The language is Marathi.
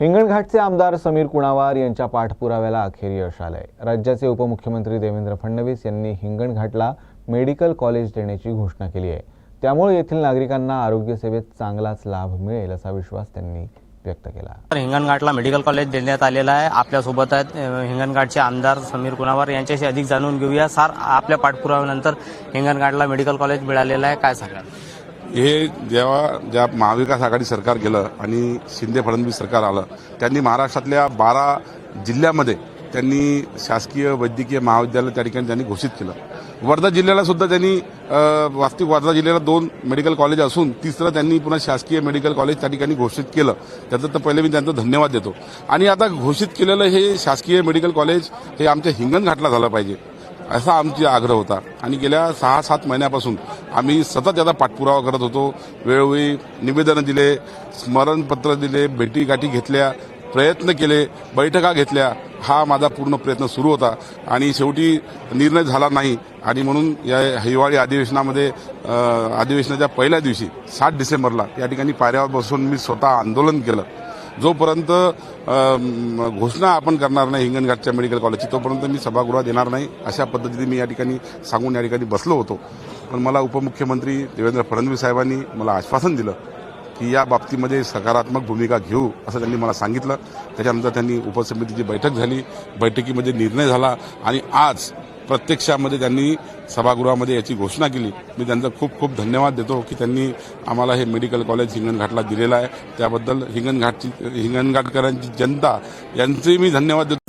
हिंगणघाटचे आमदार समीर कुणावार यांच्या पाठपुराव्याला अखेर यश आलंय. राज्याचे उपमुख्यमंत्री देवेंद्र फडणवीस यांनी हिंगणघाटला मेडिकल कॉलेज देण्याची घोषणा केली आहे. त्यामुळे येथील नागरिकांना आरोग्य सेवेत चांगलाच लाभ मिळेल असा विश्वास त्यांनी व्यक्त केला. तर हिंगणघाटला मेडिकल कॉलेज देण्यात आलेलं आहे. आपल्यासोबत आहेत हिंगणघाटचे आमदार समीर कुणावार. यांच्याशी अधिक जाणून घेऊया. सार आपल्या पाठपुराव्यानंतर हिंगणघाटला मेडिकल कॉलेज मिळालेलं आहे. काय सांगाल? हे जेव्हा ज्या महाविकास आघाडी सरकार गेलं आणि शिंदे फडणवीस सरकार आलं त्यांनी महाराष्ट्रातल्या बारा जिल्ह्यामध्ये त्यांनी शासकीय वैद्यकीय महाविद्यालय त्या ठिकाणी त्यांनी घोषित केलं. वर्धा जिल्ह्याला सुद्धा त्यांनी वास्तविक वर्धा जिल्ह्याला दोन मेडिकल कॉलेज असून तिसरं त्यांनी पुन्हा शासकीय मेडिकल कॉलेज त्या ठिकाणी घोषित केलं. त्याचं तर पहिले मी त्यांचा धन्यवाद देतो. आणि आता घोषित केलेलं हे शासकीय मेडिकल कॉलेज हे आमच्या हिंगणघाटला झालं पाहिजे. असा आमची आग्रह होता. आणि गेल्या सहा सात महिन्यापासून आम्ही सतत याचा पाठपुरावा करत होतो. वेळोवेळी निवेदनं दिले स्मरणपत्र दिले भेटीगाठी घेतल्या प्रयत्न केले बैठका घेतल्या. हा माझा पूर्ण प्रयत्न सुरू होता. आणि शेवटी निर्णय झाला नाही. आणि म्हणून या हिवाळी अधिवेशनामध्ये अधिवेशनाच्या पहिल्या दिवशी सात डिसेंबरला या ठिकाणी पायऱ्यावर बसून मी स्वतः आंदोलन केलं. जोपर्यंत घोषणा आपण करणार नाही हिंगणघाटच्या मेडिकल कॉलेजची तोपर्यंत मी सभागृहात येणार नाही. अशा पद्धतीने मी या ठिकाणी सांगून या ठिकाणी बसलो होतो. पण मला उपमुख्यमंत्री देवेंद्र फडणवीस साहेबांनी मला आश्वासन दिलं की या बाबतीमध्ये सकारात्मक भूमिका घेऊ असं त्यांनी मला सांगितलं. त्याच्यानंतर त्यांनी उपसमितीची बैठक झाली. बैठकीमध्ये निर्णय झाला आणि आज प्रत्यक्षामध्ये त्यांनी सभागृहामध्ये याची घोषणा केली. मी त्यांचा खूप खूप धन्यवाद देतो की त्यांनी आम्हाला हे मेडिकल कॉलेज हिंगणघाटला दिलेलं आहे. त्याबद्दल हिंगणघाटची हिंगणघाटकरांची जनता यांचेही मी धन्यवाद देतो.